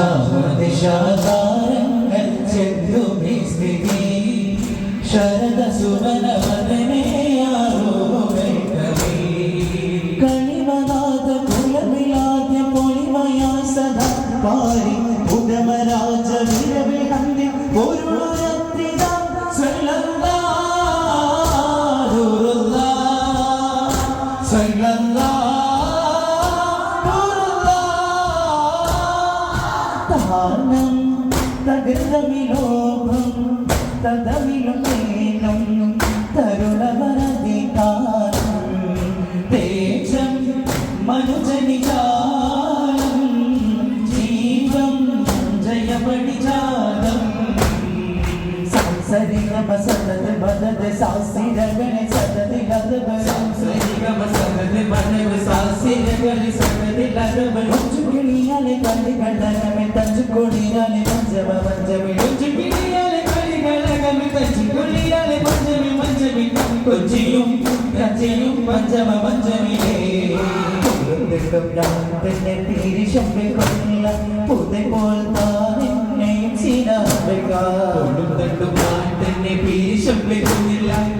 ശാമദിശാതാരങ്ങൾ ചെല്ലുമി സ്ഥിതി ശരദ സുവന കണിവനാഥ കുലമിലാദ്യ പൊലിമയാ സദാ പാരി തകരമിലോഭം തദമിലും മേലും തരുണവരധികാരം തേജം മനുജനിജാലം ജീവം ജയമണിജാലം സംസരിഗമ സദത് ബദത് സാസിരഗണി സദതി സംസരി സംസരിഗമ സദത് ബദത് സാസിരഗണി സദതി ലദബ ഒച്ചുകിളിയാലെ കള്ളികളകമെ തഞ്ചുകൊടിയാലെ പഞ്ചമ പഞ്ചമി. ഒച്ചുകിളിയാലെ കള്ളികളകമെ തഞ്ചുകൊടിയാലെ പഞ്ചമി പഞ്ചമി. കൊച്ചിയും കച്ചിയും പഞ്ചമ പഞ്ചമിലേ. തന്നെ തിരിശമ്പി കൊല്ല പുതേ പോൽ താനെന്നെയും സീനാ ഞാൻ തന്നെ പിരിശമ്പിക്കുന്നില്ല ഇപ്പോൾ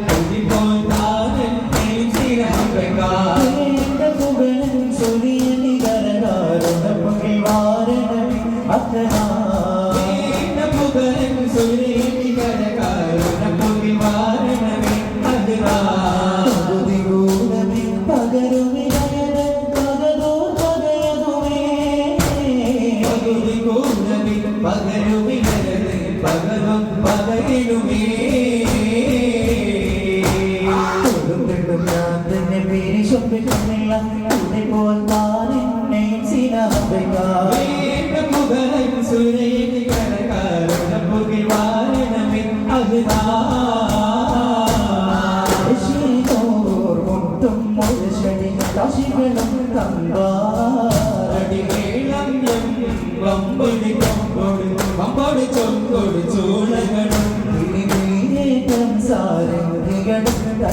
പുകി വാരണമേ മുട്ടും മുഴശടി കാശികളും കമ്പാടിമേളം വമ്പൊടി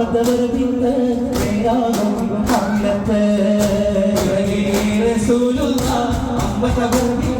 അമ്മതവർ പിന്ന് നേരാകും ഹംലത്ത്. సోలువా అమ్మట భూమి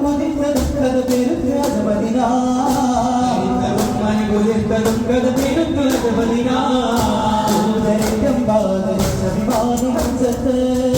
కుదిర్తదు పెరుతులద బదినా కుదిర్తదు పెరుతులద బదినా సభిమాను మంచతే